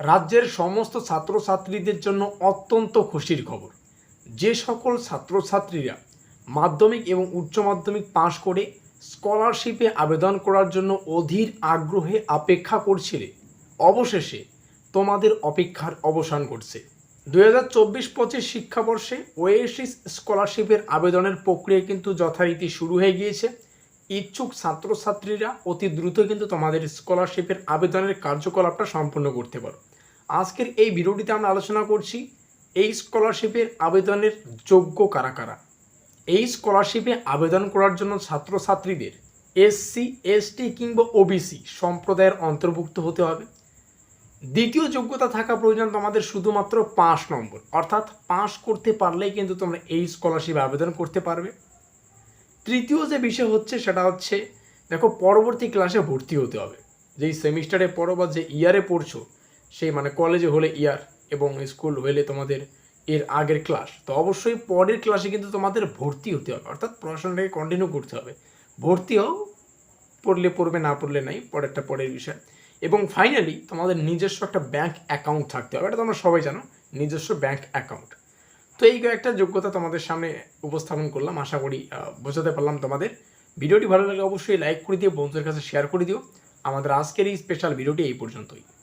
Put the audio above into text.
রাজ্যের সমস্ত ছাত্রছাত্রীদের জন্য অত্যন্ত খুশির খবর। যে সকল ছাত্রছাত্রীরা মাধ্যমিক এবং উচ্চ মাধ্যমিক পাশ করে স্কলারশিপে আবেদন করার জন্য অধীর আগ্রহে অপেক্ষা করছিলে, অবশেষে তোমাদের অপেক্ষার অবসান ঘটছে। দু হাজার চব্বিশ পঁচিশ শিক্ষাবর্ষে ওয়েসিস স্কলারশিপের আবেদনের প্রক্রিয়া কিন্তু যথারীতি শুরু হয়ে গিয়েছে। ইচ্ছুক ছাত্রছাত্রীরা অতি দ্রুত কিন্তু তোমাদের স্কলারশিপের আবেদনের কার্যকলাপটা সম্পূর্ণ করতে পারো। আজকের এই ভিডিওটিতে আমরা আলোচনা করছি এই স্কলারশিপের আবেদনের যোগ্য কারা কারা। এই স্কলারশিপে আবেদন করার জন্য ছাত্রছাত্রীদের এসসি, এসটি কিংবা ওবিসি সম্প্রদায়ের অন্তর্ভুক্ত হতে হবে। দ্বিতীয় যোগ্যতা থাকা প্রয়োজন তোমাদের শুধুমাত্র পাঁচ নম্বর, অর্থাৎ পাস করতে পারলেই কিন্তু তোমরা এই স্কলারশিপে আবেদন করতে পারবে। তৃতীয় যে বিষয় হচ্ছে সেটা হচ্ছে, দেখো পরবর্তী ক্লাসে ভর্তি হতে হবে। যেই সেমিস্টারে পড়ো বা যে ইয়ারে পড়ছো, সেই মানে কলেজে হলে ইয়ার এবং স্কুল হলে তোমাদের এর আগের ক্লাস তো অবশ্যই পরের ক্লাসে কিন্তু তোমাদের ভর্তি হতে হবে। অর্থাৎ পড়াশোনাটাকে কন্টিনিউ করতে হবে। ভর্তি হও, পড়লে পড়বে, না পড়লে নাই, পরেরটা পরের বিষয়। এবং ফাইনালি তোমাদের নিজস্ব একটা ব্যাঙ্ক অ্যাকাউন্ট থাকতে হবে। এটা তোমরা সবাই জানো, নিজস্ব ব্যাঙ্ক অ্যাকাউন্ট তো এই কয়েকটা যোগ্যতা তোমাদের সামনে উপস্থাপন করলাম, আশা করি বোঝাতে পারলাম তোমাদের। ভিডিওটি ভালো লাগলে অবশ্যই লাইক করে দিও, বন্ধুদের কাছে শেয়ার করে দিও। আমাদের আজকের এই স্পেশাল ভিডিওটি এই পর্যন্তই।